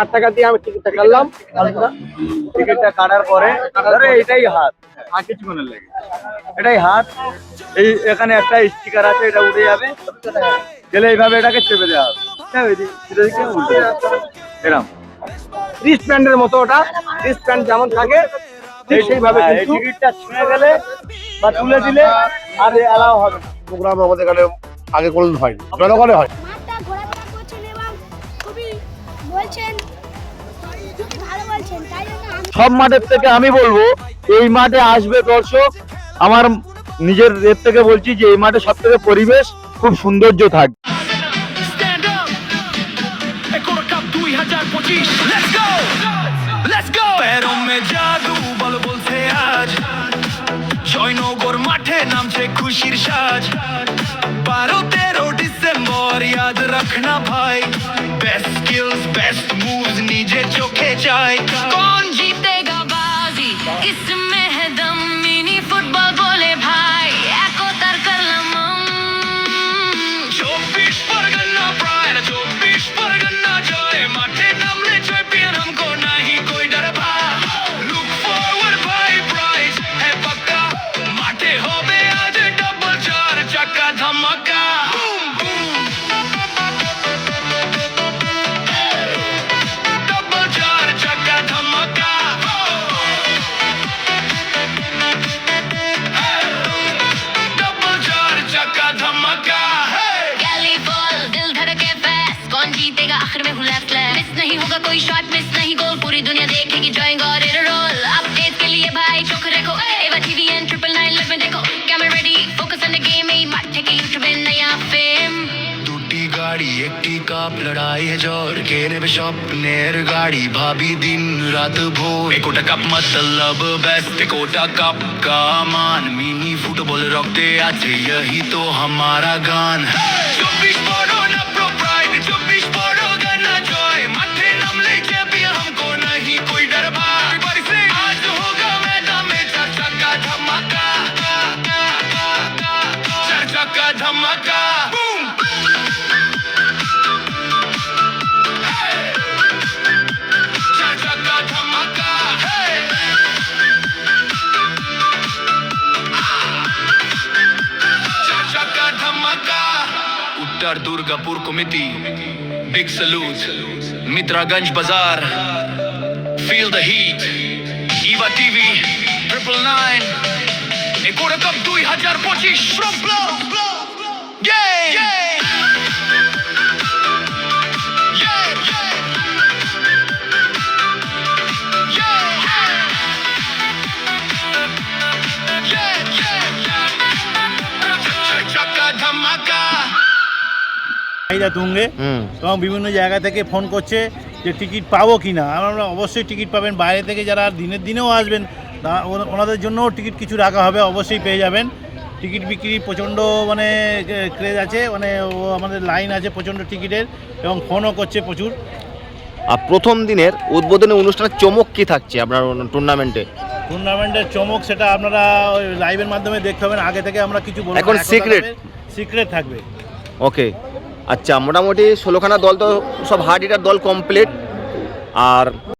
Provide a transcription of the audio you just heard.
ষাট টাকা দিয়ে আমি টিকিটটা কাটলাম। টিকিটটা কাটার পরে ধরো এটাই হাত। আর কিছুক্ষণের লেগে। এটাই হাত। এই এখানে একটা স্টিকার আছে এটা উঠে যাবে। গেলে এইভাবে এটাকে চেপে দেওয়া হবে। হ্যাঁ, রিস্ট প্যান্ডের মতো ওটা। রিস্ট প্যান্ড যেমন থাকে সেইভাবে হ্যাঁ, টিকিটটা ছুঁয়ে গেলে বা তুলে দিলে আর অ্যালাউ হবে প্রোগ্রাম আমাদের এখানে আগে কোনোদিন হয়নি। জনগণে হয় বলছেন সব মাঠের থেকে আমি বলব এই মাঠে আসবে দর্শক। আমার নিজের এর থেকে বলছি যে এই মাঠে সব থেকে পরিবেশ খুব সৌন্দর্য থাকবে মাঠে নামছে খুশির সাজ। ভারত यार याद रखना भाई। बेस्ट स्किल्स बेस्ट मूव्स नीचे चोखे जाए कौन जीतेगा बाजी? इसमें कोई शॉर्ट मिस नहीं गोल पूरी दुनिया देखेगी ड्राइंग और एरर रोल अपडेट के लिए भाई चोख रखो एवा टीवीएन ट्रिपल नाइन लग में देखो camera ready focus on the game ही मत टेक यूट्यूब में नया फेम দুটি গাড়ি একটি কাপ লড়াই জ্বর কে নেবে স্বপ্নের গাড়ি ভাবি দিন রাত ভোর একটা কাপ মতলব ব্যস্ত কোটা কাপ কা মান মিনি ফুটবল রক্তে আছে ইহি তো হামারা গান চব্বিশ Uttar Durgapur committee big salute Mitraganj बाजार feel the heat Eva TV triple nine একুড়ে cup দুই হাজার পঁচিশ ধামাকা চাহিদা তুঙ্গে এবং বিভিন্ন জায়গা থেকে ফোন করছে যে টিকিট পাবো কি না। আমরা অবশ্যই টিকিট পাবেন। বাইরে থেকে যারা দিনের দিনেও আসবেন ওনাদের জন্যও টিকিট কিছু রাখা হবে অবশ্যই পেয়ে যাবেন। টিকিট বিক্রি প্রচণ্ড মানে ক্রেজ আছে। মানে ও আমাদের লাইন আছে প্রচণ্ড টিকিটের এবং ফোনও করছে প্রচুর। আর প্রথম দিনের উদ্বোধনী অনুষ্ঠানের চমক কি থাকছে আপনার টুর্নামেন্টে টুর্নামেন্টের চমক সেটা আপনারা ওই লাইভের মাধ্যমে দেখতে পাবেন। আগে থেকে আমরা কিছু বলব এখন secret? সিক্রেট থাকবে। ওকে আচ্ছা মোটামুটি ষোলোখানা দল তো সব হার্ড হিটার দল কমপ্লিট আর